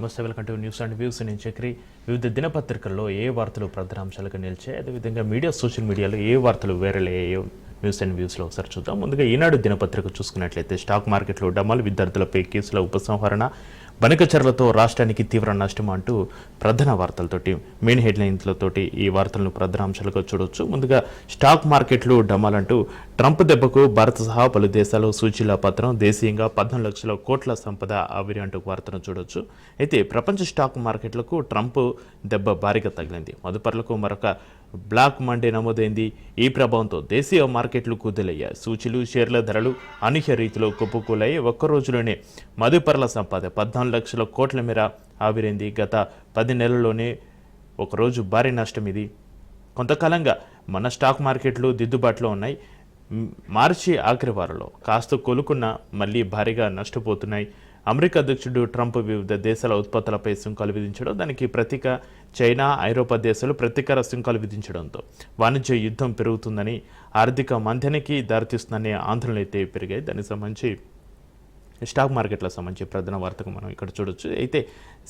Namaste welcome to news and views నేను చక్రి వివిధ దినపత్రికల్లో ఏ వార్తలు ప్రధాన నిలిచాయి అదేవిధంగా మీడియా సోషల్ మీడియాలో ఏ వార్తలు వేరలేయో న్యూస్ అండ్ వ్యూస్లో ఒకసారి చూద్దాం. ముందుగా ఈనాడు దినపత్రిక చూసుకున్నట్లయితే స్టాక్ మార్కెట్లో డమాల్ విద్యార్థులపై కేసుల ఉపసంహరణ బనకచర్లతో రాష్ట్రానికి తీవ్ర నష్టం అంటూ ప్రధాన వార్తలతోటి మెయిన్ హెడ్లైన్లతోటి ఈ వార్తలను ప్రధాన అంశాలుగా చూడొచ్చు. ముందుగా స్టాక్ మార్కెట్లు డమ్మాలంటూ ట్రంప్ దెబ్బకు భారత్ సహా పలు దేశాలు సూచీల పత్రం దేశీయంగా పద్నాలుగు లక్షల కోట్ల సంపద ఆవిరి అంటూ వార్తను చూడొచ్చు. అయితే ప్రపంచ స్టాక్ మార్కెట్లకు ట్రంప్ దెబ్బ భారీగా తగిలింది. మదుపర్లకు మరొక బ్లాక్ మండే నమోదైంది. ఈ ప్రభావంతో దేశీయ మార్కెట్లు కుదేలయ్యాయి. సూచీలు షేర్ల ధరలు అనూహ్య రీతిలో కుప్పకూలాయి. ఒక్క రోజులోనే మదుపర్ల సంపద పద్నాలుగు లక్షల కోట్ల మేర ఆవిరైంది. గత పది నెలల్లోనే ఒకరోజు భారీ నష్టం ఇది. కొంతకాలంగా మన స్టాక్ మార్కెట్లు దిద్దుబాటులో ఉన్నాయి. మార్చి ఆఖరి వారంలో కాస్త కొలుకున్న మళ్ళీ భారీగా నష్టపోతున్నాయి. అమెరికా అధ్యక్షుడు ట్రంప్ వివిధ దేశాల ఉత్పత్తులపై సుంకాలు విధించడం దానికి ప్రతీక చైనా ఐరోపా దేశాలు ప్రతీకార సుంకాలు విధించడంతో వాణిజ్య యుద్ధం పెరుగుతుందని ఆర్థిక మంథనికి దారితీస్తుందనే ఆందోళనలు అయితే పెరిగాయి. దానికి సంబంధించి స్టాక్ మార్కెట్లకు సంబంధించి ప్రధాన వార్తకు మనం ఇక్కడ చూడొచ్చు. అయితే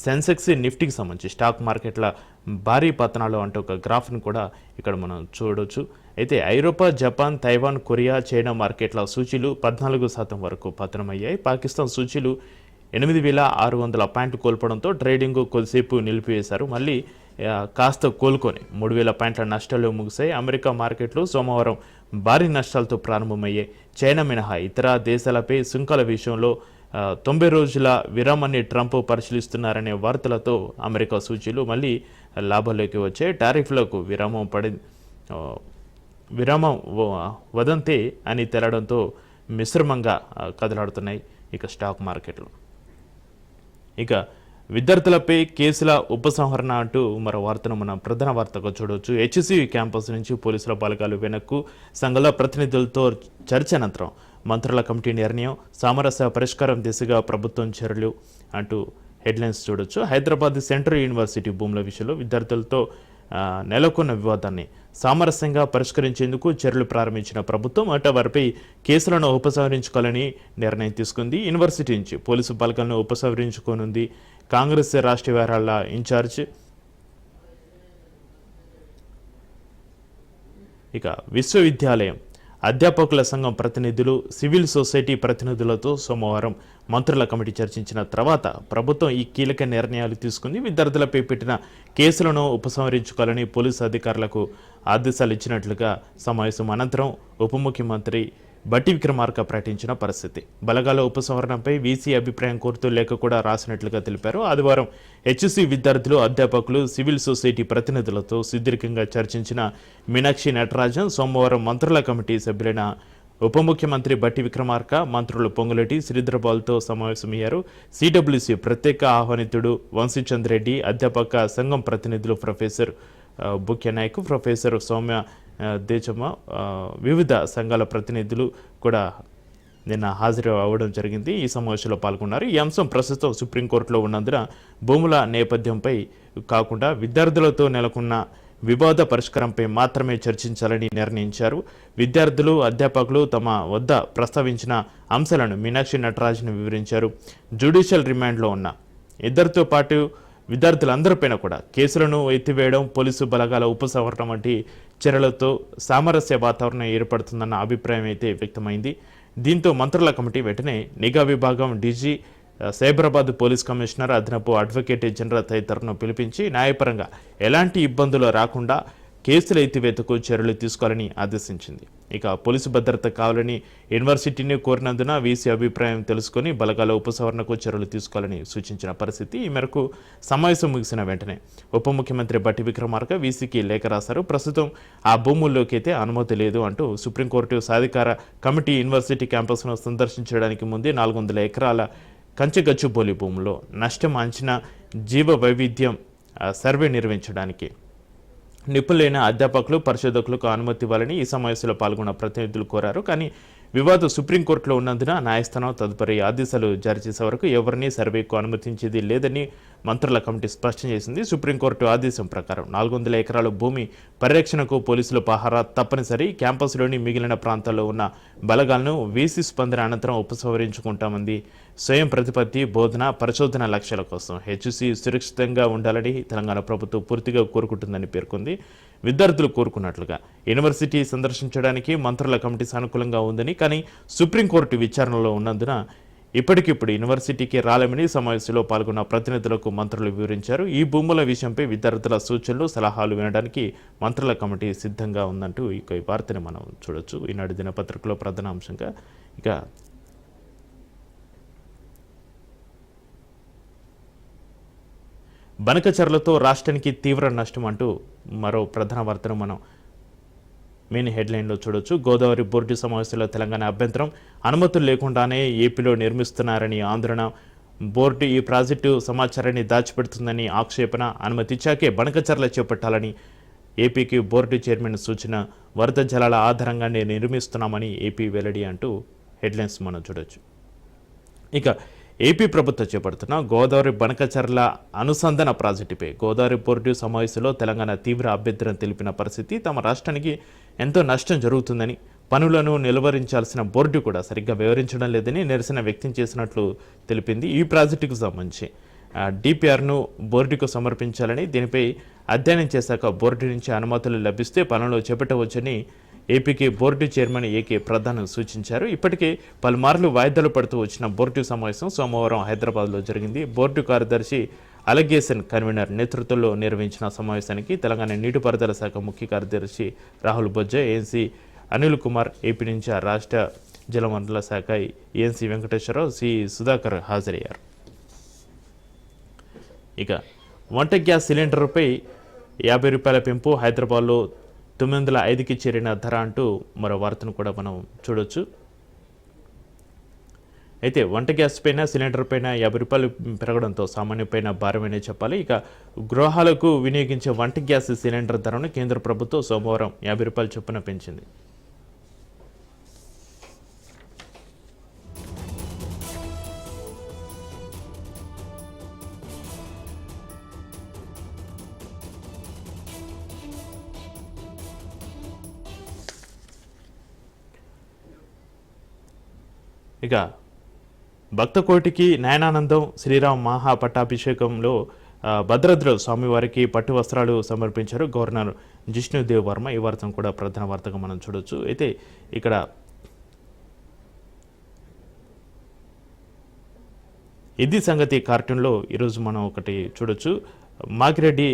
సెన్సెక్స్ నిఫ్టీకి సంబంధించి స్టాక్ మార్కెట్ల భారీ పతనాలు అంటే ఒక గ్రాఫ్ను కూడా ఇక్కడ మనం చూడొచ్చు. అయితే ఐరోపా జపాన్ తైవాన్ కొరియా చైనా మార్కెట్ల సూచీలు పద్నాలుగు శాతం వరకు పతనమయ్యాయి. పాకిస్తాన్ సూచీలు ఎనిమిది వేల ఆరు వందల పాయింట్లు కోల్పోవడంతో ట్రేడింగ్ కొద్దిసేపు నిలిపివేశారు. మళ్ళీ కాస్త కోలుకొని మూడు వేల పాయింట్ల నష్టాలు ముగిశాయి. అమెరికా మార్కెట్లు సోమవారం భారీ నష్టాలతో ప్రారంభమయ్యాయి. చైనా మినహా ఇతర దేశాలపై సుంకాల విషయంలో తొంభై రోజుల విరామాన్ని ట్రంప్ పరిశీలిస్తున్నారనే వార్తలతో అమెరికా సూచీలు మళ్ళీ లాభాల్లోకి వచ్చాయి. టారిఫ్లకు విరామం పడి విరామం వ- వదంతే అని తెలడంతో మిశ్రమంగా కదలాడుతున్నాయి. ఇక స్టాక్ మార్కెట్లు. ఇక విద్యార్థులపై కేసుల ఉపసంహరణ అంటూ మరో వార్తను మన ప్రధాన వార్తగా చూడవచ్చు. హెచ్సి క్యాంపస్ నుంచి పోలీసుల బలగాలు వెనక్కు సంఘాల ప్రతినిధులతో చర్చ అనంతరం మంత్రుల కమిటీ నిర్ణయం సామరస్య పరిష్కారం దిశగా ప్రభుత్వం చర్యలు అంటూ హెడ్లైన్స్ చూడొచ్చు. హైదరాబాద్ సెంట్రల్ యూనివర్సిటీ భూముల విషయంలో విద్యార్థులతో నెలకొన్న వివాదాన్ని సామరస్యంగా పరిష్కరించేందుకు చర్యలు ప్రారంభించిన ప్రభుత్వం అటవారిపై కేసులను ఉపసంహరించుకోవాలని నిర్ణయం తీసుకుంది. యూనివర్సిటీ నుంచి పోలీసు బలగాలను ఉపసంహరించుకోనుంది కాంగ్రెస్ రాష్ట్ర వ్యవహారాల ఇన్ఛార్జ్. ఇక విశ్వవిద్యాలయం అధ్యాపకుల సంఘం ప్రతినిధులు సివిల్ సొసైటీ ప్రతినిధులతో సోమవారం మంత్రుల కమిటీ చర్చించిన తర్వాత ప్రభుత్వం ఈ కీలక నిర్ణయాలు తీసుకుంది. విద్యార్థులపై పెట్టిన కేసులను ఉపసంహరించుకోవాలని పోలీసు అధికారులకు ఆదేశాలు ఇచ్చినట్లుగా సమావేశం అనంతరం ఉప ముఖ్యమంత్రి బట్టి విక్రమార్క ప్రకటించిన పరిస్థితి. బలగాల ఉపసంహరణపై వీసీ అభిప్రాయం కోరుతూ లేఖ కూడా రాసినట్లుగా తెలిపారు. ఆదివారం హెచ్సి విద్యార్థులు అధ్యాపకులు సివిల్ సొసైటీ ప్రతినిధులతో సుదీర్ఘంగా చర్చించిన మీనాక్షి నటరాజన్ సోమవారం మంత్రుల కమిటీ సభ్యులైన ఉప ముఖ్యమంత్రి బట్టి విక్రమార్క మంత్రులు పొంగులటి శ్రీధరబాల్తో సమావేశమయ్యారు. సిడబ్ల్యూసి ప్రత్యేక ఆహ్వానితుడు వంశీచంద్ రెడ్డి అధ్యాపక సంఘం ప్రతినిధులు ప్రొఫెసర్ ఆ, బుక్య నాయక్ ప్రొఫెసర్ సౌమ్య ఆ, వివిధ సంఘాల ప్రతినిధులు కూడా నిన్న హాజరు అవ్వడం జరిగింది. ఈ సమావేశంలో పాల్గొన్నారు. ఈ అంశం ప్రస్తుతం సుప్రీంకోర్టులో ఉన్నందున భూముల నేపథ్యంపై కాకుండా విద్యార్థులతో నెలకొన్న వివాద పరిష్కారంపై మాత్రమే చర్చించాలని నిర్ణయించారు. విద్యార్థులు అధ్యాపకులు తమ వద్ద ప్రస్తావించిన అంశాలను మీనాక్షి నటరాజన్ వివరించారు. జ్యుడిషియల్ రిమాండ్లో ఉన్న ఇద్దరితో పాటు విద్యార్థులందరిపైన కూడా కేసులను ఎత్తివేయడం పోలీసు బలగాల ఉపసంహరణ వంటి చర్యలతో సామరస్య వాతావరణం ఏర్పడుతుందన్న అభిప్రాయం అయితే వ్యక్తమైంది. దీంతో మంత్రుల కమిటీ వెంటనే నిఘా విభాగం డీజీ సైబరాబాద్ పోలీస్ కమిషనర్ అదనపు అడ్వకేట్ జనరల్ తదితరులను పిలిపించి న్యాయపరంగా ఎలాంటి ఇబ్బందులు రాకుండా కేసుల ఎత్తివేతకు చర్యలు తీసుకోవాలని ఆదేశించింది. ఇక పోలీసు భద్రత కావాలని యూనివర్సిటీని కోరినందున వీసీ అభిప్రాయం తెలుసుకొని బలగాల ఉపసంహరణకు చర్యలు తీసుకోవాలని సూచించిన పరిస్థితి ఈ మేరకు సమావేశం ముగిసిన వెంటనే. ఉప ముఖ్యమంత్రి బట్టి విక్రమార్క వీసీకి లేఖ రాశారు. ప్రస్తుతం ఆ భూముల్లోకి అయితే అనుమతి లేదు అంటూ సుప్రీంకోర్టు సాధికార కమిటీ యూనివర్సిటీ క్యాంపస్ను సందర్శించడానికి ముందే నాలుగు వందల ఎకరాల కంచెగచ్చుబోలి భూములో నష్టం అంచనా జీవ వైవిధ్యం ఆ, సర్వే నిర్వహించడానికి నిపుణులైన అధ్యాపకులు పరిశోధకులకు అనుమతి ఇవ్వాలని ఈ సమావేశంలో పాల్గొన్న ప్రతినిధులు కోరారు. కానీ వివాదం సుప్రీంకోర్టులో ఉన్నందున న్యాయస్థానం తదుపరి ఆదేశాలు జారీ చేసే వరకు ఎవరిని సర్వేకు అనుమతించేది లేదని మంత్రుల కమిటీ స్పష్టం చేసింది. సుప్రీంకోర్టు ఆదేశం ప్రకారం నాలుగు వందల ఎకరాల భూమి పరిరక్షణకు పోలీసులు పహారా తప్పనిసరి. క్యాంపస్లోని మిగిలిన ప్రాంతాల్లో ఉన్న బలగాలను వీసీ స్పందన అనంతరం ఉపసంహరించుకుంటామంది. స్వయం ప్రతిపత్తి బోధన పరిశోధన లక్ష్యాల కోసం హెచ్సి సురక్షితంగా ఉండాలని తెలంగాణ ప్రభుత్వం పూర్తిగా కోరుకుంటుందని పేర్కొంది. విద్యార్థులు కోరుకున్నట్లుగా. యూనివర్సిటీ సందర్శించడానికి మంత్రుల కమిటీ సానుకూలంగా ఉందని కానీ సుప్రీంకోర్టు విచారణలో ఉన్నందున ఇప్పటికిప్పుడు యూనివర్సిటీకి రాలేమని సమావేశంలో పాల్గొన్న ప్రతినిధులకు మంత్రులు వివరించారు. ఈ భూముల విషయంపై విద్యార్థుల సూచనలు సలహాలు వినడానికి మంత్రుల కమిటీ సిద్ధంగా ఉందంటూ ఇక ఈ వార్తని మనం చూడొచ్చు. ఈనాడు దినపత్రికలో ప్రధాన అంశంగా ఇక బనకచర్లతో రాష్ట్రానికి తీవ్ర నష్టం అంటూ మరో ప్రధాన వార్తను మనం మెయిన్ హెడ్లైన్లో చూడొచ్చు. గోదావరి బోర్డు సమావేశంలో తెలంగాణ అభ్యంతరం అనుమతులు లేకుండానే ఏపీలో నిర్మిస్తున్నారని ఆందోళన. బోర్డు ఈ ప్రాజెక్టు సమాచారాన్ని దాచిపెడుతుందని ఆక్షేపణ. అనుమతిచ్చాకే బనకచర్ల చేపట్టాలని ఏపీకి బోర్డు చైర్మన్ సూచన. వరద జలాల ఆధారంగానే నిర్మిస్తున్నామని ఏపీ వెల్లడి అంటూ హెడ్లైన్స్ మనం చూడొచ్చు. ఇక ఏపీ ప్రభుత్వం చేపడుతున్న గోదావరి బనకచర్ల అనుసంధాన ప్రాజెక్టుపై గోదావరి బోర్డు సమావేశంలో తెలంగాణ తీవ్ర అభ్యంతరం తెలిపిన పరిస్థితి తమ రాష్ట్రానికి ఎంతో నష్టం జరుగుతుందని పనులను నిలువరించాల్సిన బోర్డు కూడా సరిగ్గా వివరించడం లేదని నిరసన వ్యక్తం చేసినట్లు తెలిపింది ఈ ప్రాజెక్టుకు సంబంధించి. డిపిఆర్ను బోర్డుకు సమర్పించాలని దీనిపై అధ్యయనం చేశాక బోర్డు నుంచి అనుమతులు లభిస్తే పనులు చేపట్టవచ్చని ఏపీకి బోర్డు చైర్మన్ ఏకే ప్రధాన్ సూచించారు. ఇప్పటికే పలుమార్లు వాయిదాలు పడుతూ వచ్చిన బోర్డు సమావేశం సోమవారం హైదరాబాద్లో జరిగింది. బోర్డు కార్యదర్శి అలగేసన్ కన్వీనర్ నేతృత్వంలో నిర్వహించిన సమావేశానికి తెలంగాణ నీటిపారుదల శాఖ ముఖ్య కార్యదర్శి రాహుల్ బొజ్జ ఏఎన్సీ అనిల్ కుమార్ ఏపీ నుంచి ఆ రాష్ట్ర జలవనరుల శాఖ ఏఎన్సీ వెంకటేశ్వరరావు సి సుధాకర్ హాజరయ్యారు. ఇక వంట గ్యాస్ సిలిండర్పై యాభై రూపాయల పెంపు హైదరాబాద్లో తొమ్మిది వందల ఐదుకి చేరిన ధర అంటూ మరో వార్తను కూడా మనం చూడొచ్చు. అయితే వంట గ్యాస్ పైన సిలిండర్ పైన యాభై రూపాయలు పెరగడంతో సామాన్య పైన భారమనే చెప్పాలి. ఇక గృహాలకు వినియోగించే వంట గ్యాస్ సిలిండర్ ధరను కేంద్ర ప్రభుత్వం సోమవారం యాభై రూపాయలు చొప్పున పెంచింది. ఇక భక్తకోటికి నయనానందం శ్రీరామ్ మహా పట్టాభిషేకంలో భద్రద్ర స్వామివారికి పట్టు వస్త్రాలు సమర్పించారు గవర్నర్ జిష్ణుదేవ్ వర్మ. ఈ వార్తను కూడా ప్రధాన వార్తగా మనం చూడొచ్చు. అయితే ఇక్కడ ఇది సంగతి కార్టూన్లో ఈరోజు మనం ఒకటి చూడొచ్చు. మాగిరెడ్డి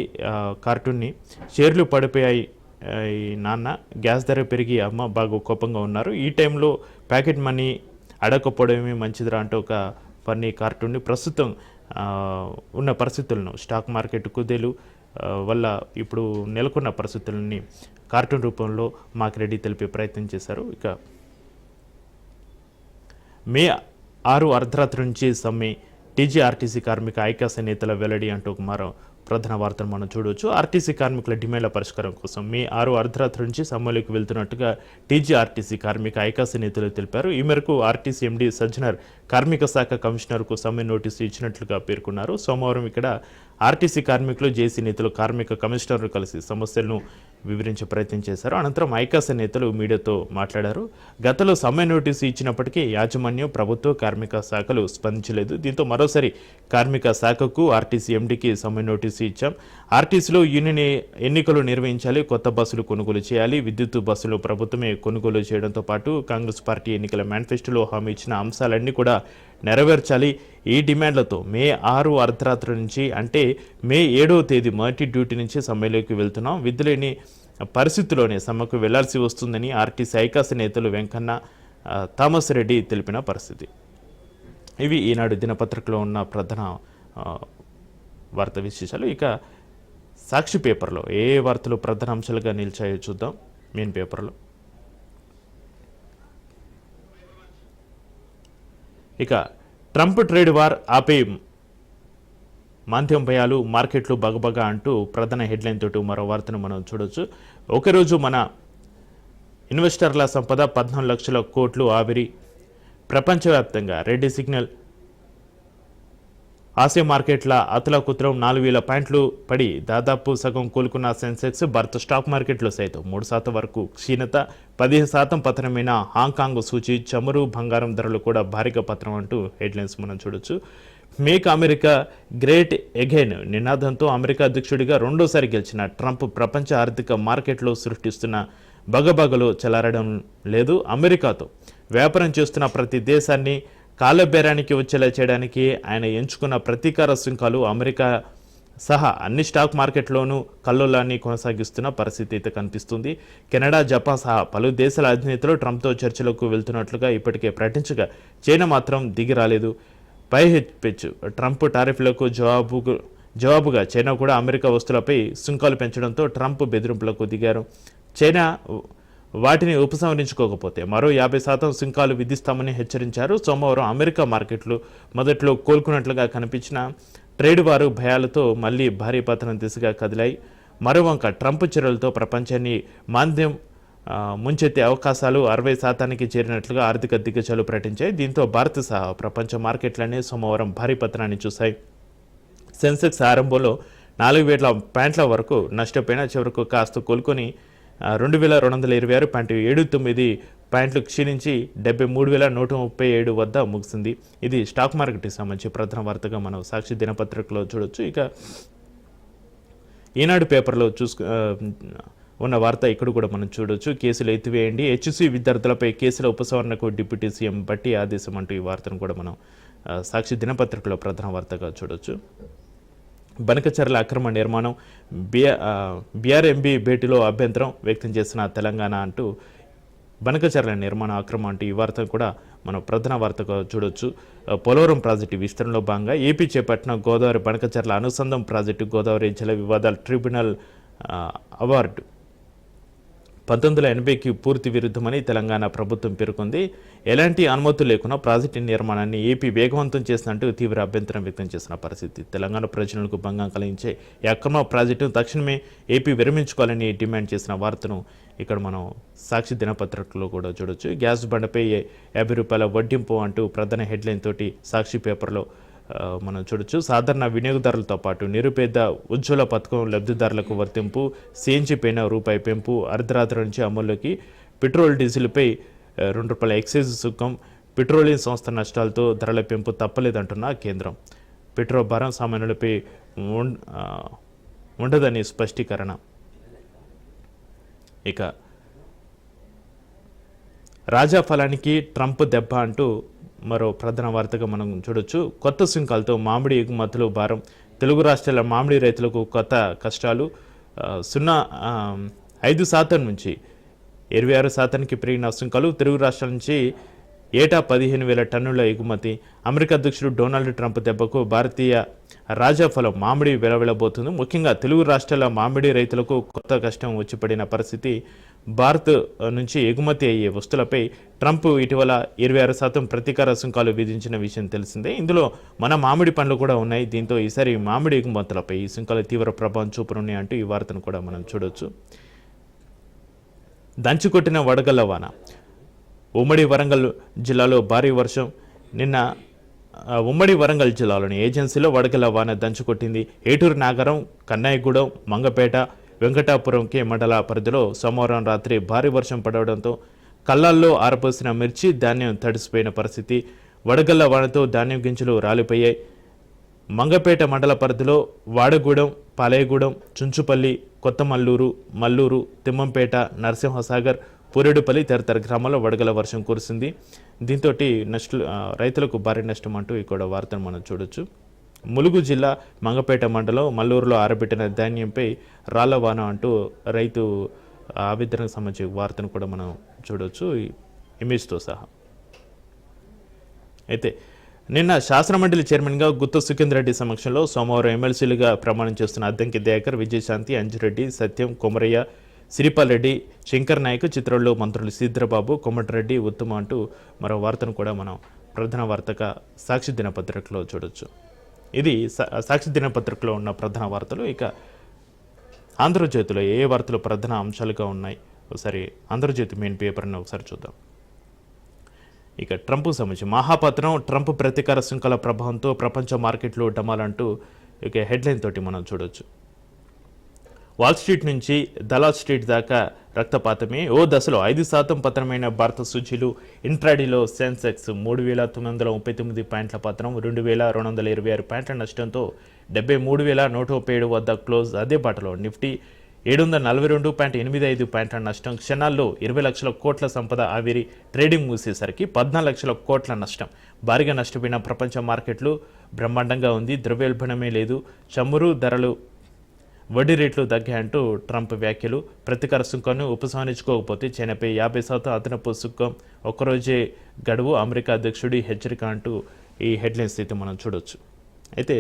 కార్టూన్ని షేర్లు పడిపోయాయి నాన్న. గ్యాస్ ధర పెరిగి అమ్మ బాగా కోపంగా ఉన్నారు. ఈ టైంలో ప్యాకెట్ మనీ అడగకపోవడమే మంచిదిరా అంటూ ఒక ఫన్నీ కార్టూన్ని ప్రస్తుతం ఉన్న పరిస్థితులను స్టాక్ మార్కెట్ కుదేలు వల్ల ఇప్పుడు నెలకొన్న పరిస్థితులని కార్టూన్ రూపంలో మాకు రెడీ తెలిపే ప్రయత్నం చేశారు. ఇక మే ఆరు అర్ధరాత్రి నుంచి సమ్మె టీజీఆర్టీసీ కార్మిక ఐకాస నేతల వెల్లడి అంటూ ఒక మరో ప్రధాన వార్తను మనం చూడవచ్చు. ఆర్టీసీ కార్మికుల డిమాండ్ల పరిష్కారం కోసం మే ఆరు అర్ధరాత్రి నుంచి సమ్మెలోకి వెళ్తున్నట్టుగా టీజీఆర్టీసీ కార్మిక ఐకాస నేతలు తెలిపారు. ఈ మేరకు ఆర్టీసీ ఎండీ సజ్జనర్ కార్మిక శాఖ కమిషనర్కు సమ్మె నోటీసు ఇచ్చినట్లుగా పేర్కొన్నారు. సోమవారం ఇక్కడ ఆర్టీసీ కార్మికులు జేసీ నేతలు కార్మిక కమిషనర్ను కలిసి సమస్యలను వివరించే ప్రయత్నం చేశారు. అనంతరం ఐకాస నేతలు మీడియాతో మాట్లాడారు. గతంలో సమ్మె నోటీసు ఇచ్చినప్పటికీ యాజమాన్యం ప్రభుత్వ కార్మిక శాఖలు స్పందించలేదు. దీంతో మరోసారి కార్మిక శాఖకు ఆర్టీసీ ఎండీకి సమ్మె నోటీసు ఇచ్చాం. ఆర్టీసీలో యూనియన్ ఎన్నికలు నిర్వహించాలి కొత్త బస్సులు కొనుగోలు చేయాలి విద్యుత్ బస్సులు ప్రభుత్వమే కొనుగోలు చేయడంతో పాటు కాంగ్రెస్ పార్టీ ఎన్నికల మేనిఫెస్టోలో హామీ ఇచ్చిన అంశాలన్నీ కూడా నెరవేర్చాలి. ఈ డిమాండ్లతో మే ఆరు అర్ధరాత్రి నుంచి అంటే మే ఏడవ తేదీ మొదటి డ్యూటీ నుంచి సమ్మెలోకి వెళ్తున్నాం. విధులేని పరిస్థితిలోనే సమ్మెకు వెళ్ళాల్సి వస్తుందని ఆర్టీసీ ఐకాస నేతలు వెంకన్న థామస్ రెడ్డి తెలిపిన పరిస్థితి. ఇవి ఈనాడు దినపత్రికలో ఉన్న ప్రధాన వార్త విశేషాలు. ఇక సాక్షి పేపర్లో ఏ ఏ వార్తలు ప్రధాన అంశాలుగా నిలిచాయో చూద్దాం. మెయిన్ పేపర్లో. ఇక ట్రంప్ ట్రేడ్ వార్ ఆపే మాంద్యం భయాలు మార్కెట్లు బగబగ అంటూ ప్రధాన హెడ్లైన్ తోటి మరో వార్తను మనం చూడొచ్చు. ఒకరోజు మన ఇన్వెస్టర్ల సంపద పద్నాలుగు లక్షల కోట్లు ఆవిరి. ప్రపంచవ్యాప్తంగా రెడ్డి సిగ్నల్ ఆసియా మార్కెట్ల అతలకుత్రం నాలుగు వేల పాయింట్లు పడి దాదాపు సగం కోలుకున్న సెన్సెక్స్ భారత స్టాక్ మార్కెట్లో సైతం మూడు శాతం వరకు క్షీణత పదిహేను శాతం పతనమైన హాంకాంగ్ సూచి చమురు బంగారం ధరలు కూడా భారీగా పతనం అంటూ హెడ్లైన్స్ మనం చూడొచ్చు. మేక్ అమెరికా గ్రేట్ ఎగైన్ నినాదంతో అమెరికా అధ్యక్షుడిగా రెండోసారి గెలిచిన ట్రంప్ ప్రపంచ ఆర్థిక మార్కెట్లో సృష్టిస్తున్న బగబగలు చెలారడం లేదు. అమెరికాతో వ్యాపారం చేస్తున్న ప్రతి దేశాన్ని కాలబేరానికి వచ్చేలా చేయడానికి ఆయన ఎంచుకున్న ప్రతీకార సుంకాలు అమెరికా సహా అన్ని స్టాక్ మార్కెట్లోనూ కల్లోలాన్ని కొనసాగిస్తున్న పరిస్థితి అయితే కనిపిస్తుంది. కెనడా జపాన్ సహా పలు దేశాల అధినేతలు ట్రంప్తో చర్చలకు వెళ్తున్నట్లుగా ఇప్పటికే ప్రకటించగా చైనా మాత్రం దిగి రాలేదు. పై పెచ్చు ట్రంప్ టారిఫ్లకు జవాబు జవాబుగా చైనా కూడా అమెరికా వస్తువులపై సుంకాలు పెంచడంతో ట్రంప్ బెదిరింపులకు దిగారు. చైనా వాటిని ఉపసంహరించుకోకపోతే మరో యాభై శాతం సుంకాలు విధిస్తామని హెచ్చరించారు. సోమవారం అమెరికా మార్కెట్లు మొదట్లో కోలుకున్నట్లుగా కనిపించిన ట్రేడ్ వారు భయాలతో మళ్ళీ భారీ పతనం దిశగా కదిలాయి. మరోవంక ట్రంప్ చర్యలతో ప్రపంచాన్ని మాంద్యం ముంచెత్తే అవకాశాలు అరవై శాతానికి చేరినట్లుగా ఆర్థిక దిగ్గజాలు ప్రకటించాయి. దీంతో భారత్ సహా ప్రపంచ మార్కెట్లన్నీ సోమవారం భారీ పతనాన్ని చూశాయి. సెన్సెక్స్ ఆరంభంలో నాలుగు వేల పాయింట్ల వరకు నష్టపోయిన చివరకు కాస్త కోలుకొని రెండు వేల రెండు వందల ఇరవై ఆరు పాయింట్ ఏడు తొమ్మిది పాయింట్లు క్షీణించి డెబ్బై మూడు వేల నూట ముప్పై ఏడు వద్ద ముగిసింది. ఇది స్టాక్ మార్కెట్కి సంబంధించి ప్రధాన వార్తగా మనం సాక్షి దినపత్రికలో చూడొచ్చు. ఇక ఈనాడు పేపర్లో చూసుకు ఉన్న వార్త ఇక్కడ కూడా మనం చూడొచ్చు. కేసులు ఎత్తివేయండి. హెచ్సి విద్యార్థులపై కేసుల ఉపసంహరణకు డిప్యూటీ సీఎం బట్టి ఆదేశం అంటూ ఈ వార్తను కూడా మనం సాక్షి దినపత్రికలో ప్రధాన వార్తగా చూడొచ్చు. బనకచర్ల అక్రమ నిర్మాణం బిఆర్ బీఆర్ఎంబీ భేటీలో అభ్యంతరం వ్యక్తం చేసిన తెలంగాణ అంటూ బనకచర్ల నిర్మాణ అక్రమం అంటూ ఈ వార్త కూడా మనం ప్రధాన వార్తగా చూడొచ్చు. పోలవరం ప్రాజెక్టు విస్తరణలో భాగంగా ఏపీ చేపట్టిన గోదావరి బనకచర్ల అనుసంధం ప్రాజెక్టు గోదావరి జల వివాదాల ట్రిబ్యునల్ అవార్డు పంతొమ్మిది వందల ఎనభైకి పూర్తి విరుద్ధమని తెలంగాణ ప్రభుత్వం పేర్కొంది. ఎలాంటి అనుమతులు లేకుండా ప్రాజెక్టు నిర్మాణాన్ని ఏపీ వేగవంతం చేసినట్టు తీవ్ర అభ్యంతరం వ్యక్తం చేసిన పరిస్థితి. తెలంగాణ ప్రజలకు భంగం కలిగించే ఈ అక్రమ ప్రాజెక్టును తక్షణమే ఏపీ విరమించుకోవాలని డిమాండ్ చేసిన వార్తను ఇక్కడ మనం సాక్షి దినపత్రికలో కూడా చూడొచ్చు. గ్యాస్ బండపై యాభై రూపాయల వడ్డింపు అంటూ ప్రధాన హెడ్లైన్ తోటి సాక్షి పేపర్లో మనం చూడొచ్చు. సాధారణ వినియోగదారులతో పాటు నిరుపేద ఉజ్వల పథకం లబ్ధిదారులకు వర్తింపు సిఎన్జి పైన రూపాయి పెంపు అర్ధరాత్రి నుంచి అమల్లోకి పెట్రోల్ డీజిల్పై రెండు రూపాయల ఎక్సైజ్ సుఖం పెట్రోలియం సంస్థ నష్టాలతో ధరల పెంపు తప్పలేదంటున్న కేంద్రం. పెట్రోల్ భారం సామాన్యులపై ఉం- ఉండదని స్పష్టీకరణ. ఇక రాజా ఫలానికి ట్రంప్ దెబ్బ అంటూ మరో ప్రధాన వార్తగా మనం చూడొచ్చు. కొత్త సుంకాలతో మామిడి ఎగుమతులు భారం. తెలుగు రాష్ట్రాల మామిడి రైతులకు కొత్త కష్టాలు. సున్నా ఐదు శాతం నుంచి ఇరవై ఆరు శాతానికి పెరిగిన సుంకాలు తెలుగు రాష్ట్రాల నుంచి ఏటా పదిహేను వేల టన్నుల ఎగుమతి. అమెరికా అధ్యక్షుడు డొనాల్డ్ ట్రంప్ దెబ్బకు భారతీయ రాజాఫలం మామిడి వెలవెలబోతుంది. ముఖ్యంగా తెలుగు రాష్ట్రాల మామిడి రైతులకు కొత్త కష్టం వచ్చిపడిన పరిస్థితి భారత్ నుంచి ఎగుమతి అయ్యే వస్తువులపై ట్రంప్ ఇటీవల ఇరవై ఆరు శాతం ప్రతీకార సుంకాలు విధించిన విషయం తెలిసిందే. ఇందులో మన మామిడి పండ్లు కూడా ఉన్నాయి. దీంతో ఈసారి మామిడి ఎగుమతులపై ఈ సుంకాలు తీవ్ర ప్రభావం చూపనున్నాయి అంటూ ఈ వార్తను కూడా మనం చూడవచ్చు దంచుకొట్టిన వడగళ్ళ వాన. ఉమ్మడి వరంగల్ జిల్లాలో భారీ వర్షం. నిన్న ఉమ్మడి వరంగల్ జిల్లాలోని ఏజెన్సీలో వడగళ్ళ వాన దంచుకొట్టింది ఏటూరు నాగరం కన్నాయగూడెం మంగపేట వెంకటాపురం కే మండల పరిధిలో సోమవారం రాత్రి భారీ వర్షం పడవడంతో కళ్ళాల్లో ఆరపోసిన మిర్చి ధాన్యం తడిసిపోయిన పరిస్థితి. వడగళ్ళ వానతో ధాన్యం గింజలు రాలిపోయాయి. మంగపేట మండల పరిధిలో వాడగూడెం పాలయగూడెం చుంచుపల్లి కొత్తమల్లూరు మల్లూరు తిమ్మంపేట నరసింహసాగర్ పూరేడుపల్లి తదితర గ్రామాల్లో వడగల వర్షం కురిసింది. దీంతో నష్ట రైతులకు భారీ నష్టం అంటూ ఇక్కడ వార్తను మనం చూడొచ్చు. ములుగు జిల్లా మంగపేట మండలం మల్లూరులో ఆరబెట్టిన ధాన్యంపై రాళ్ళవాన అంటూ రైతు ఆవేదనకు సంబంధించిన వార్తను కూడా మనం చూడవచ్చు ఇమేజ్తో సహా. అయితే నిన్న శాసనమండలి చైర్మన్గా గుత్త సుఖేందర్ రెడ్డి సమక్షంలో సోమవారం ఎమ్మెల్సీలుగా ప్రమాణం చేస్తున్న అద్దంకి దయాకర్ విజయశాంతి అంజిరెడ్డి సత్యం కొమరయ్య సిరిపాల్ రెడ్డి శంకర్ నాయక్ చిత్రంలో మంత్రులు సీద్రబాబు కొమటిరెడ్డి ఉత్తమ అంటూ మరో వార్తను కూడా మనం ప్రధాన వార్తగా సాక్షి దినపత్రికలో చూడొచ్చు. ఇది సా- సాక్షి దినపత్రికలో ఉన్న ప్రధాన వార్తలు. ఇక ఆంధ్రజ్యోతిలో ఏ ఏ వార్తలు ప్రధాన అంశాలుగా ఉన్నాయి? ఒకసారి ఆంధ్రజ్యోతి మెయిన్ పేపర్ని ఒకసారి చూద్దాం. ఇక ట్రంప్ సంబంధించి మహాపత్రం ట్రంప్ ప్రతీకార శృంఖల ప్రభావంతో ప్రపంచ మార్కెట్లు డమాలంటూ ఇక హెడ్లైన్ తోటి మనం చూడొచ్చు. వాల్ స్ట్రీట్ నుంచి దలాల్ స్ట్రీట్ దాకా రక్తపాతమే. ఓ దశలో ఐదు శాతం పతనమైన భారత సూచీలు ఇంట్రాడీలో సెన్సెక్స్ మూడు వేల తొమ్మిది వందల ముప్పై తొమ్మిది పాయింట్ల పతనం రెండు వేల రెండు వందల ఇరవై ఆరు పాయింట్ల నష్టంతో డెబ్బై మూడు వేల నూట ముప్పై ఏడు వద్ద క్లోజ్ అదే బాటలో. నిఫ్టీ ఏడు వందల నలభై రెండు పాయింట్ ఎనిమిది ఐదు పాయింట్ల నష్టం. క్షణాల్లో ఇరవై లక్షల కోట్ల సంపద ఆవిరి ట్రేడింగ్ మూసేసరికి పద్నాలుగు లక్షల కోట్ల నష్టం. భారీగా నష్టపోయిన ప్రపంచ మార్కెట్లు బ్రహ్మాండంగా ఉంది. ద్రవ్యోల్బణమే లేదు. చమురు ధరలు వడ్డీ రేట్లు తగ్గాయంటూ ట్రంప్ వ్యాఖ్యలు. ప్రతికార సుంకాన్ని ఉపసంహరించుకోకపోతే చైనాపై యాభై శాతం అదనపు సుంకం ఒక్కరోజే గడువు. అమెరికా అధ్యక్షుడి హెచ్చరిక అంటూ ఈ హెడ్లైన్స్ అయితే మనం చూడొచ్చు. అయితే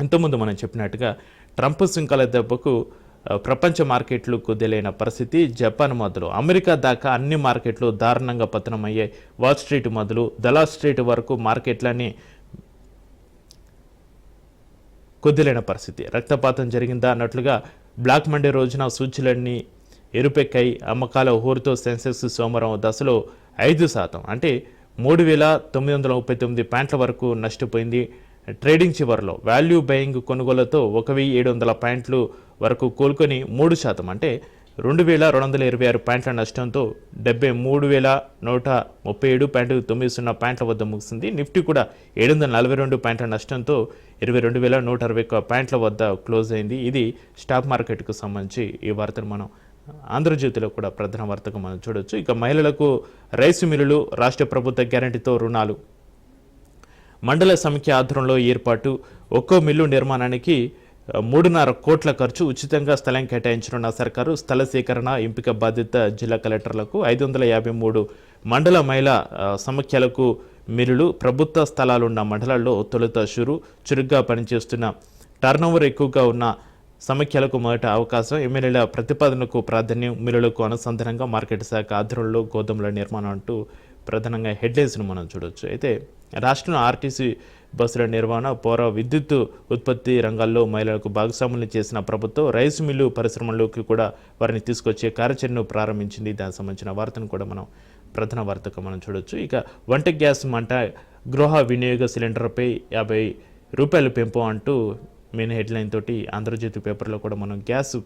ఇంతకుముందు మనం చెప్పినట్టుగా ట్రంప్ సుంకాల దెబ్బకు ప్రపంచ మార్కెట్లు కుదేలైన పరిస్థితి. జపాన్ మొదలు అమెరికా దాకా అన్ని మార్కెట్లు దారుణంగా పతనమయ్యాయి. వాల్ స్ట్రీట్ మొదలు దలా స్ట్రీట్ వరకు మార్కెట్లన్నీ కుదిలేని పరిస్థితి. రక్తపాతం జరిగిందా అన్నట్లుగా బ్లాక్ మండే రోజున సూచీలన్నీ ఎరుపెక్కై అమ్మకాల హోరుతో సెన్సెక్స్ సోమవారం దశలో ఐదు శాతం అంటే మూడు వేల తొమ్మిది వందల ముప్పై తొమ్మిది పాయింట్ల వరకు నష్టపోయింది. ట్రేడింగ్ చివరిలో వాల్యూ బయింగ్ కొనుగోలతో ఒక వెయ్యి ఏడు వందల పాయింట్లు వరకు కోలుకొని మూడు శాతం అంటే రెండు వేల రెండు వందల ఇరవై ఆరు పాయింట్ల నష్టంతో డెబ్బై మూడు వేల నూట ముప్పై ఏడు పాయింట్ తొమ్మిది సున్నా పాయింట్ల వద్ద ముగిసింది. నిఫ్టీ కూడా ఏడు వందల నలభై రెండు పాయింట్ల నష్టంతో ఇరవై రెండు వేల నూట అరవై ఒక్క పాయింట్ల వద్ద క్లోజ్ అయింది. ఇది స్టాక్ మార్కెట్కు సంబంధించి ఈ వార్తను మనం ఆంధ్రజ్యోతిలో కూడా ప్రధాన వార్తగా మనం చూడొచ్చు. ఇక మహిళలకు రైసు మిల్లులు రాష్ట్ర ప్రభుత్వ గ్యారంటీతో రుణాలు. మండల సమిఖ్య ఆధ్వర్యంలో ఏర్పాటు ఒక్కో మిల్లు నిర్మాణానికి మూడున్నర కోట్ల ఖర్చు ఉచితంగా స్థలం కేటాయించనున్న సర్కారు స్థల సేకరణ ఎంపిక బాధ్యత జిల్లా కలెక్టర్లకు ఐదు వందల యాభై మూడు మండల మహిళా సమఖ్యలకు సమాఖ్యలకు మిల్లులు ప్రభుత్వ స్థలాలున్న మండలాల్లో తొలుత షురు చురుగ్గా పనిచేస్తున్న టర్నోవర్ ఎక్కువగా ఉన్న సమాఖ్యలకు మొదట అవకాశం ఎమ్మెల్యేల ప్రతిపాదనకు ప్రాధాన్యం మిల్లులకు అనుసంధానంగా మార్కెట్ శాఖ ఆధ్వర్యంలో గోధుమల నిర్మాణం అంటూ ప్రధానంగా హెడ్లైన్స్ను మనం చూడొచ్చు. అయితే రాష్ట్రంలో ఆర్టీసీ బస్సుల నిర్వహణ పౌర విద్యుత్ ఉత్పత్తి రంగాల్లో మహిళలకు భాగస్వాములు చేసిన ప్రభుత్వం రైస్ మిల్లు పరిశ్రమలోకి కూడా వారిని తీసుకొచ్చే కార్యాచరణను ప్రారంభించింది. దానికి సంబంధించిన వార్తను కూడా మనం ప్రధాన వార్తగా మనం చూడొచ్చు. ఇక వంట గ్యాస్ మంట గృహ వినియోగ సిలిండర్పై యాభై రూపాయలు పెంపు అంటూ మెయిన్ హెడ్లైన్ తోటి ఆంధ్రజ్యోతి పేపర్లో కూడా మనం గ్యాస్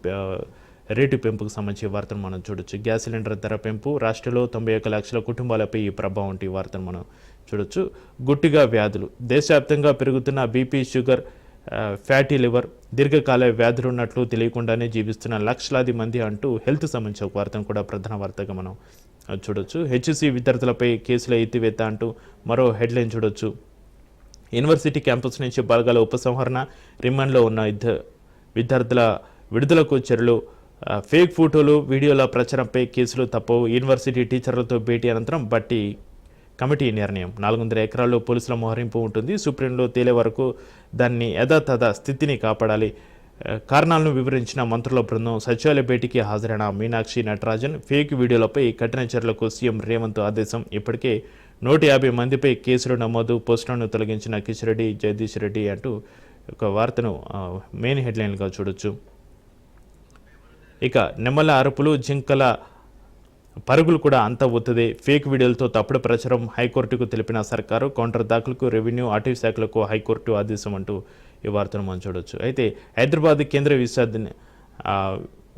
రేటు పెంపుకు సంబంధించి వార్తను మనం చూడొచ్చు. గ్యాస్ సిలిండర్ ధర పెంపు రాష్ట్రంలో తొంభై ఒక్క లక్షల కుటుంబాలపై ఈ ప్రభావం వంటి వార్తను మనం చూడొచ్చు. గుట్టిగా వ్యాధులు. దేశవ్యాప్తంగా పెరుగుతున్న బీపీ షుగర్ ఫ్యాటీ లివర్ దీర్ఘకాల వ్యాధులు ఉన్నట్లు తెలియకుండానే జీవిస్తున్న లక్షలాది మంది అంటూ హెల్త్ సంబంధించిన ఒక వార్తను కూడా ప్రధాన వార్తగా మనం చూడొచ్చు. హెచ్సి విద్యార్థులపై కేసుల ఎత్తివేత అంటూ మరో హెడ్లైన్ చూడొచ్చు. యూనివర్సిటీ క్యాంపస్ నుంచి బలగాల ఉపసంహరణ రిమాండ్లో ఉన్న ఇద్ద విద్యార్థుల విడుదలకు చర్యలు ఫేక్ ఫోటోలు వీడియోల ప్రచారంపై కేసులు తప్పవు. యూనివర్సిటీ టీచర్లతో భేటీ అనంతరం బట్టి కమిటీ నిర్ణయం. నాలుగు వందల ఎకరాల్లో పోలీసుల మోహరింపు ఉంటుంది. సుప్రీంలో తేలే వరకు దాన్ని యథాతథ స్థితిని కాపాడాలి. కారణాలను వివరించిన మంత్రుల బృందం సచివాలయ భేటీకి హాజరైన మీనాక్షి నటరాజన్ ఫేక్ వీడియోలపై కఠిన చర్యలకు సీఎం రేవంత్ ఆదేశం. ఇప్పటికే నూట యాభై మందిపై కేసులు నమోదు పోస్టులను తొలగించిన కిషన్ రెడ్డి జగదీష్ రెడ్డి అంటూ ఒక వార్తను మెయిన్ హెడ్లైన్గా చూడొచ్చు. ఇక నెమ్మల అరుపులు జింకల పరుగులు కూడా అంత ఒత్తిదే. ఫేక్ వీడియోలతో తప్పుడు ప్రచారం హైకోర్టుకు తెలిపిన సర్కారు కౌంటర్ దాఖలకు రెవెన్యూ అటవీ శాఖలకు హైకోర్టు ఆదేశం అంటూ ఈ వార్తను మనం చూడవచ్చు అయితే హైదరాబాద్ కేంద్ర విశ్వవిద్య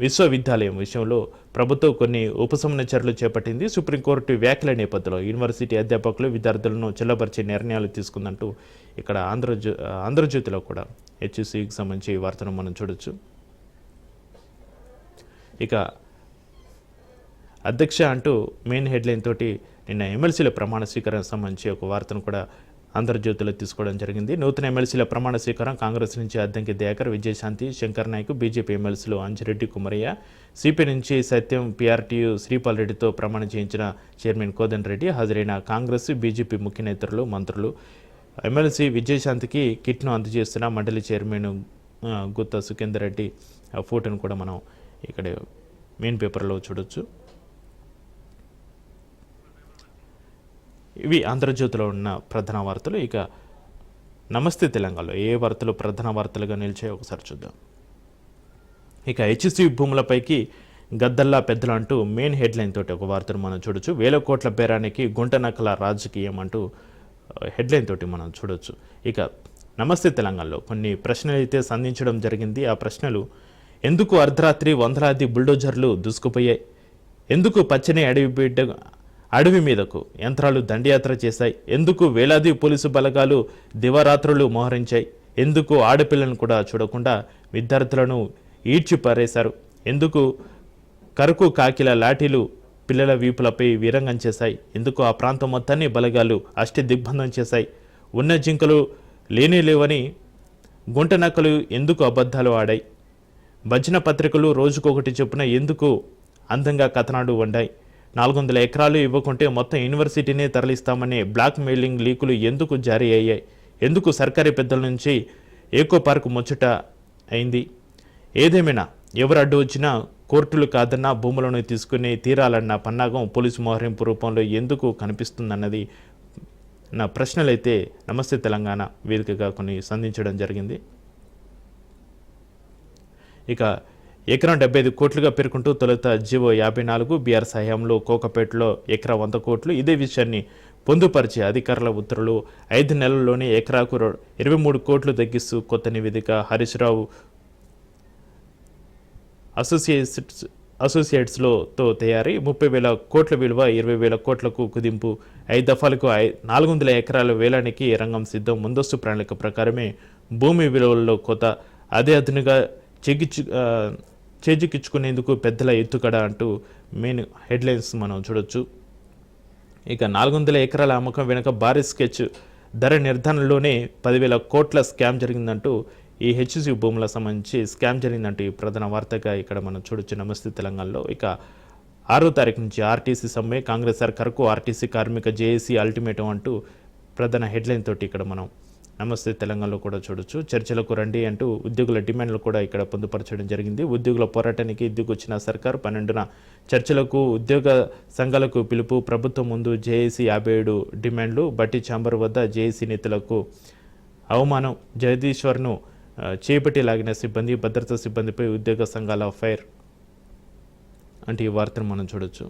విశ్వవిద్యాలయం విషయంలో ప్రభుత్వం కొన్ని ఉపశమన చర్యలు చేపట్టింది. సుప్రీంకోర్టు వ్యాఖ్యల నేపథ్యంలో యూనివర్సిటీ అధ్యాపకులు విద్యార్థులను చెల్లబరిచే నిర్ణయాలు తీసుకుందంటూ ఇక్కడ ఆంధ్రజ్యో ఆంధ్రజ్యోతిలో కూడా హెచ్సికి సంబంధించి ఈ వార్తను మనం చూడొచ్చు. ఇక అధ్యక్ష అంటూ మెయిన్ హెడ్లైన్ తోటి నిన్న ఎమ్మెల్సీల ప్రమాణ స్వీకారం సంబంధించి ఒక వార్తను కూడా అంతర్జ్యోతిలో తీసుకోవడం జరిగింది. నూతన ఎమ్మెల్సీల ప్రమాణ స్వీకారం కాంగ్రెస్ నుంచి అద్దంకి దయాకర్ విజయశాంతి శంకర్ నాయక్ బీజేపీ ఎమ్మెల్సీలు అంజిరెడ్డి కుమరయ్య సిపి నుంచి సత్యం పీఆర్టీయు శ్రీపాల్ రెడ్డితో ప్రమాణం చేయించిన చైర్మన్ కోదన్ రెడ్డి హాజరైన కాంగ్రెస్ బీజేపీ ముఖ్య నేతలు మంత్రులు. ఎమ్మెల్సీ విజయశాంతికి కిట్ను అందజేస్తున్న మండలి చైర్మన్ గుత్త సుఖేందర్ రెడ్డి ఆ ఫోటోను కూడా మనం ఇక్కడ మెయిన్ పేపర్లో చూడొచ్చు. ఇవి ఆంధ్రజ్యోతిలో ఉన్న ప్రధాన వార్తలు. ఇక నమస్తే తెలంగాణలో. ఏ వార్తలు ప్రధాన వార్తలుగా నిలిచాయో ఒకసారి చూద్దాం. ఇక హెచ్సి భూములపైకి గద్దల్లా పెద్దలు అంటూ మెయిన్ హెడ్లైన్ తోటి ఒక వార్తను మనం చూడొచ్చు. వేల కోట్ల పేరానికి గుంట నక్కల రాజకీయం అంటూ హెడ్లైన్ తోటి మనం చూడొచ్చు. ఇక నమస్తే తెలంగాణలో. కొన్ని ప్రశ్నలు అయితే సంధించడం జరిగింది. ఆ ప్రశ్నలు ఎందుకు అర్ధరాత్రి వందలాది బుల్డోజర్లు దూసుకుపోయాయి? ఎందుకు పచ్చని అడవి బిడ్డ అడవి మీదకు యంత్రాలు దండయాత్ర చేశాయి. ఎందుకు వేలాది పోలీసు బలగాలు దివరాత్రులు మోహరించాయి? ఎందుకు ఆడపిల్లను కూడా చూడకుండా విద్యార్థులను ఈడ్చి పారేశారు ఎందుకు కరుకు కాకిల లాఠీలు పిల్లల వీపులపై వీరంగం చేశాయి? ఎందుకు ఆ ప్రాంతం మొత్తాన్ని బలగాలు అష్టి దిగ్బంధం చేశాయి? ఉన్న జింకలు లేనే లేవని గుంట నక్కలు ఎందుకు అబద్ధాలు ఆడాయి? భజన పత్రికలు రోజుకొకటి చొప్పున ఎందుకు అందంగా కథనాడు వండాయి? నాలుగు వందల ఎకరాలు ఇవ్వకుంటే మొత్తం యూనివర్సిటీనే తరలిస్తామనే బ్లాక్ మెయిలింగ్ లీకులు ఎందుకు జారీ అయ్యాయి? ఎందుకు సర్కారీ పెద్దల నుంచి ఏకో పార్క్ ముచ్చట అయింది? ఏదేమైనా ఎవరు అడ్డు వచ్చినా కోర్టులు కాదన్నా భూములను తీసుకుని తీరాలన్న పన్నాగం పోలీసు మోహరింపు రూపంలో ఎందుకు కనిపిస్తుందన్నది నా ప్రశ్నలైతే నమస్తే తెలంగాణ వేదికగా కొన్ని సంధించడం జరిగింది. ఇక ఎకరం డెబ్బై ఐదు కోట్లుగా పేర్కొంటూ తొలుత జివో యాభై నాలుగు బీఆర్ సహాయంలో కోకపేటలో ఎకరా వంద కోట్లు ఇదే విషయాన్ని పొందుపరిచే అధికారుల ఉత్తర్వులు. ఐదు నెలల్లోనే ఎకరాకు ఇరవై మూడు కోట్లు తగ్గిస్తూ కొత్త నివేదిక. హరీష్ రావు అసోసియేట్స్ అసోసియేట్స్లోతో తయారీ ముప్పై వేల కోట్ల విలువ ఇరవై వేల కోట్లకు కుదింపు. ఐదు దఫాలకు ఐ నాలుగు వందల ఎకరాల వేలానికి రంగం సిద్ధం. ముందస్తు ప్రణాళిక ప్రకారమే భూమి విలువల్లో కొత్త అదే అదునుగా చెగిచ్చు చేజిక్కించుకునేందుకు పెద్దల ఎత్తుకడ అంటూ మెయిన్ హెడ్లైన్స్ మనం చూడొచ్చు. ఇక నాలుగు వందల ఎకరాల అమ్మకం వెనుక భారీ స్కెచ్. ధర నిర్ధారణలోనే పదివేల కోట్ల స్కామ్ జరిగిందంటూ ఈ హెచ్సి భూముల సంబంధించి స్కామ్ జరిగిందంటూ ఈ ప్రధాన వార్తగా ఇక్కడ మనం చూడొచ్చు. నమస్తే తెలంగాణలో. ఇక ఆరో తారీఖు నుంచి ఆర్టీసీ సమ్మె కాంగ్రెస్ సర్కార్కు ఆర్టీసీ కార్మిక జేఏసీ అల్టిమేటం అంటూ ప్రధాన హెడ్లైన్ తోటి ఇక్కడ మనం నమస్తే తెలంగాణలో కూడా చూడొచ్చు. చర్చలకు రండి అంటూ ఉద్యోగుల డిమాండ్లు కూడా ఇక్కడ పొందుపరచడం జరిగింది. ఉద్యోగుల పోరాటానికి దిగొచ్చిన సర్కార్ పన్నెండున చర్చలకు ఉద్యోగ సంఘాలకు పిలుపు ప్రభుత్వం ముందు జేఏసీ యాభై ఏడు డిమాండ్లు బట్టి ఛాంబర్ వద్ద జేఏసీ నేతలకు అవమానం జగదీశ్వర్ను చేపట్టి లాగిన సిబ్బంది భద్రతా సిబ్బందిపై ఉద్యోగ సంఘాల ఫైర్. అంటే ఈ వార్తను మనం చూడొచ్చు.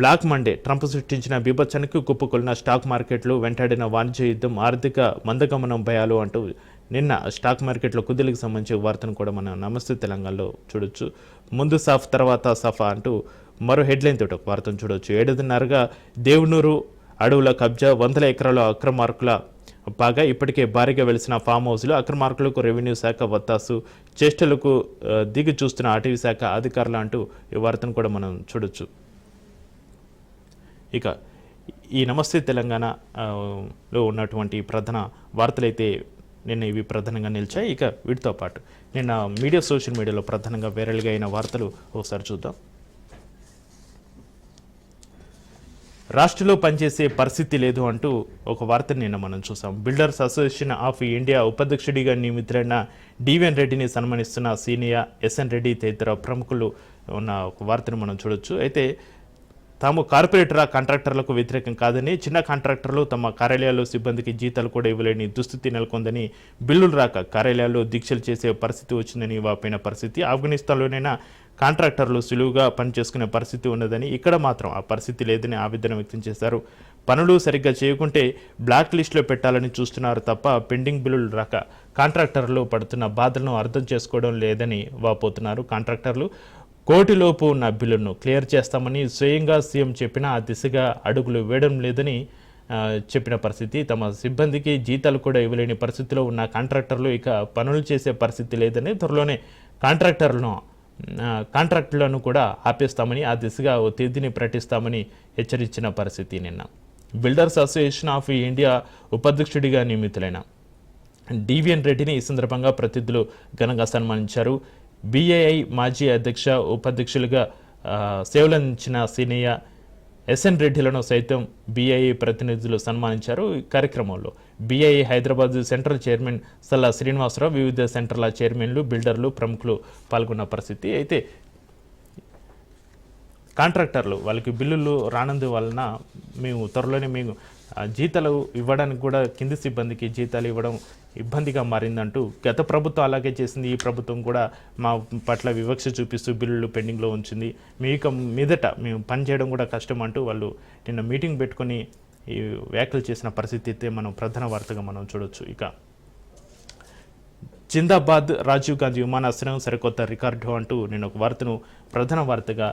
బ్లాక్ మండే ట్రంప్ సృష్టించిన బీభత్సానికి కుప్పకొలిన స్టాక్ మార్కెట్లు వెంటాడిన వాణిజ్య యుద్ధం ఆర్థిక మందగమనం భయాలు అంటూ నిన్న స్టాక్ మార్కెట్లో కుదిలికి సంబంధించిన వార్తను కూడా మనం నమస్తే తెలంగాణలో చూడొచ్చు. ముందు సాఫ్ తర్వాత సఫా అంటూ మరో హెడ్లైన్ తోటి ఒక వార్తను చూడొచ్చు. ఏడున్నరగా దేవునూరు అడవుల కబ్జా వందల ఎకరాల అక్రమార్కుల బాగా ఇప్పటికే భారీగా వెలిసిన ఫామ్ హౌస్లు అక్రమార్కులకు రెవెన్యూ శాఖ వత్తాసు చేష్టలకు దిగి చూస్తున్న అటవీ శాఖ అధికారులు అంటూ ఈ వార్తను కూడా మనం చూడొచ్చు. ఇక ఈ నమస్తే తెలంగాణ లో ఉన్నటువంటి ప్రధాన వార్తలైతే నిన్న ఇవి ప్రధానంగా నిలిచాయి. ఇక వీటితో పాటు నిన్న మీడియా సోషల్ మీడియాలో ప్రధానంగా వైరల్గా అయిన వార్తలు ఒకసారి చూద్దాం. రాష్ట్రంలో పనిచేసే పరిస్థితి లేదు అంటూ ఒక వార్త నిన్న మనం చూసాం. బిల్డర్స్ అసోసియేషన్ ఆఫ్ ఇండియా ఉపాధ్యక్షుడిగా నియమితులైన డివిఎన్ రెడ్డిని సన్మానిస్తున్న సీనియర్ ఎస్ఎన్ రెడ్డి తదితర ప్రముఖులు ఉన్న ఒక వార్తను మనం చూడొచ్చు. అయితే తాము కార్పొరేటర్ కాంట్రాక్టర్లకు వ్యతిరేకం కాదని చిన్న కాంట్రాక్టర్లు తమ కార్యాలయాల్లో సిబ్బందికి జీతాలు కూడా ఇవ్వలేని దుస్థితి నెలకొందని బిల్లులు రాక కార్యాలయాల్లో దీక్షలు చేసే పరిస్థితి వచ్చిందని వాపోయిన పరిస్థితి ఆఫ్ఘనిస్తాన్లోనైనా కాంట్రాక్టర్లు సులువుగా పనిచేసుకునే పరిస్థితి ఉన్నదని ఇక్కడ మాత్రం ఆ పరిస్థితి లేదని ఆవేదన వ్యక్తం చేశారు. పనులు సరిగ్గా చేయకుంటే బ్లాక్ లిస్టులో పెట్టాలని చూస్తున్నారు తప్ప పెండింగ్ బిల్లులు రాక కాంట్రాక్టర్లు పడుతున్న బాధలను అర్థం చేసుకోవడం లేదని వాపోతున్నారు కాంట్రాక్టర్లు. కోటిలోపు ఉన్న బిల్లును క్లియర్ చేస్తామని స్వయంగా సీఎం చెప్పినా ఆ దిశగా అడుగులు వేయడం లేదని చెప్పిన పరిస్థితి. తమ సిబ్బందికి జీతాలు కూడా ఇవ్వలేని పరిస్థితిలో ఉన్న కాంట్రాక్టర్లు ఇక పనులు చేసే పరిస్థితి లేదని త్వరలోనే కాంట్రాక్టర్లను కాంట్రాక్టులను కూడా ఆపేస్తామని ఆ దిశగా ఓ తేదీని ప్రకటిస్తామని హెచ్చరించిన పరిస్థితి నిన్న. బిల్డర్స్ అసోసియేషన్ ఆఫ్ ఇండియా ఉపాధ్యక్షుడిగా నియమితులైన డివిఎన్ రెడ్డిని ఈ సందర్భంగా ప్రతినిధులు ఘనంగా సన్మానించారు. బీఏఐ మాజీ అధ్యక్ష ఉపాధ్యక్షులుగా సేవలందించిన సీనియర్ ఎస్ఎన్ రెడ్డిలను సైతం బీఐ ప్రతినిధులు సన్మానించారు. ఈ కార్యక్రమంలో BI Hyderabad central chairman Salla Srinivasarao వివిధ సెంటర్ల చైర్మన్లు బిల్డర్లు ప్రముఖులు పాల్గొన్న పరిస్థితి. అయితే కాంట్రాక్టర్లు వాళ్ళకి బిల్లులు రానందు వలన మేము త్వరలోనే మేము జీతాలు ఇవ్వడానికి కూడా కింది సిబ్బందికి జీతాలు ఇవ్వడం ఇబ్బందిగా మారిందంటూ గత ప్రభుత్వం అలాగే చేసింది. ఈ ప్రభుత్వం కూడా మా పట్ల వివక్ష చూపిస్తూ బిల్లులు పెండింగ్లో ఉంచింది. మీకు మీదట మేము పని చేయడం కూడా కష్టం అంటూ వాళ్ళు నిన్న మీటింగ్ పెట్టుకొని ఈ వ్యాఖ్యలు చేసిన పరిస్థితి అయితే మనం ప్రధాన వార్తగా మనం చూడొచ్చు. ఇక జిందాబాద్ రాజీవ్ గాంధీ విమానాశ్రయం సరికొత్త రికార్డు అంటూ నేను ఒక వార్తను ప్రధాన వార్తగా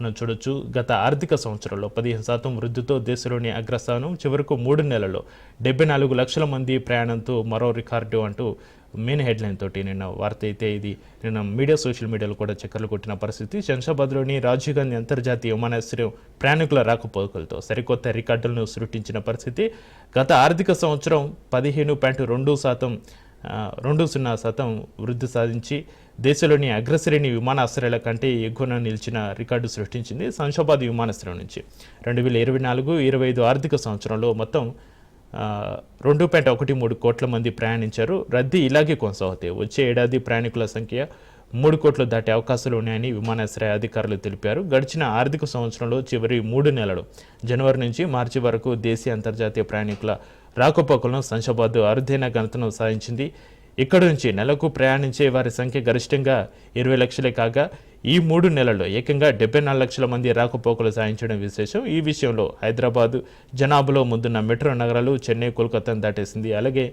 మనం చూడొచ్చు. గత ఆర్థిక సంవత్సరంలో పదిహేను శాతం వృద్ధితో దేశంలోని అగ్రస్థానం చివరకు మూడు నెలల్లో డెబ్బై నాలుగు లక్షల మంది ప్రయాణంతో మరో రికార్డు అంటూ మెయిన్ హెడ్లైన్ తోటి నిన్న వార్త అయితే ఇది. నిన్న మీడియా సోషల్ మీడియాలో కూడా చక్కర్లు కొట్టిన పరిస్థితి. శంషాబాద్లోని రాజీవ్ గాంధీ అంతర్జాతీయ విమానాశ్రయం ప్రయాణికుల రాకపోకలతో సరికొత్త రికార్డులను సృష్టించిన పరిస్థితి. గత ఆర్థిక సంవత్సరం పదిహేను పాయింట్ రెండు శాతం రెండు సున్నా శాతం వృద్ధి సాధించి దేశంలోని అగ్రశ్రేణి విమానాశ్రయాల కంటే ఎగ్గున నిలిచిన రికార్డు సృష్టించింది శంషాబాద్ విమానాశ్రయం నుంచి. రెండు వేల ఇరవై నాలుగు ఇరవై ఐదు ఆర్థిక సంవత్సరంలో మొత్తం రెండు పాయింట్ ఒకటి మూడు కోట్ల మంది ప్రయాణించారు. రద్దీ ఇలాగే కొనసాగుతాయి. వచ్చే ఏడాది ప్రయాణికుల సంఖ్య మూడు కోట్లు దాటే అవకాశాలు ఉన్నాయని విమానాశ్రయ అధికారులు తెలిపారు. గడిచిన ఆర్థిక సంవత్సరంలో చివరి మూడు నెలలు జనవరి నుంచి మార్చి వరకు దేశీయ అంతర్జాతీయ ప్రయాణికుల రాకపోకలను శంషాబాద్ అరుదైన ఘనతను సాధించింది. ఇక్కడ నుంచి నెలకు ప్రయాణించే వారి సంఖ్య గరిష్టంగా ఇరవై లక్షలే కాగా ఈ మూడు నెలల్లో ఏకంగా డెబ్బై నాలుగు లక్షల మంది రాకపోకలు సాధించడం విశేషం. ఈ విషయంలో హైదరాబాద్ జనాభాలో ముందున్న మెట్రో నగరాలు చెన్నై కోల్కతాను దాటేసింది. అలాగే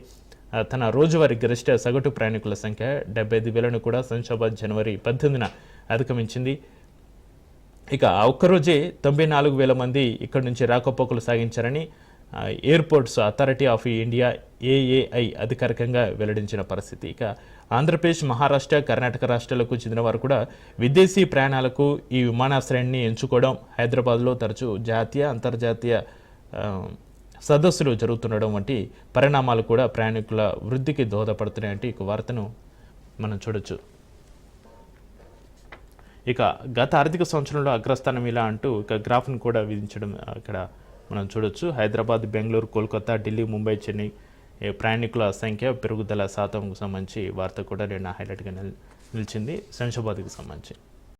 తన రోజువారీ గరిష్ట సగటు ప్రయాణికుల సంఖ్య డెబ్బై ఐదు వేలను కూడా శంషాబాద్ జనవరి పద్దెనిమిదిన అధిగమించింది. ఇక ఒక్కరోజే తొంభై నాలుగు వేల మంది ఇక్కడి నుంచి రాకపోకలు సాగించారని airports authority of India AAI అధికారికంగా వెల్లడించిన పరిస్థితి. ఇక ఆంధ్రప్రదేశ్ మహారాష్ట్ర కర్ణాటక రాష్ట్రాలకు చెందిన వారు కూడా విదేశీ ప్రయాణాలకు ఈ విమానాశ్రయాన్ని ఎంచుకోవడం హైదరాబాద్లో తరచూ జాతీయ అంతర్జాతీయ సదస్సులు జరుగుతుండడం వంటి పరిణామాలు కూడా ప్రయాణికుల వృద్ధికి దోహదపడుతున్నాయంటే ఈ వార్తను మనం చూడొచ్చు. ఇక గత ఆర్థిక సంవత్సరంలో అగ్రస్థానం ఇలా అంటూ ఇక గ్రాఫ్ను కూడా విధించడం అక్కడ మనం చూడొచ్చు. హైదరాబాద్ బెంగళూరు కోల్కతా ఢిల్లీ ముంబై చెన్నై ప్రయాణికుల సంఖ్య పెరుగుదల శాతంకు సంబంధించి వార్త కూడా నిన్న హైలైట్గా నిల్ నిలిచింది. శంషాబాద్కి సంబంధించి.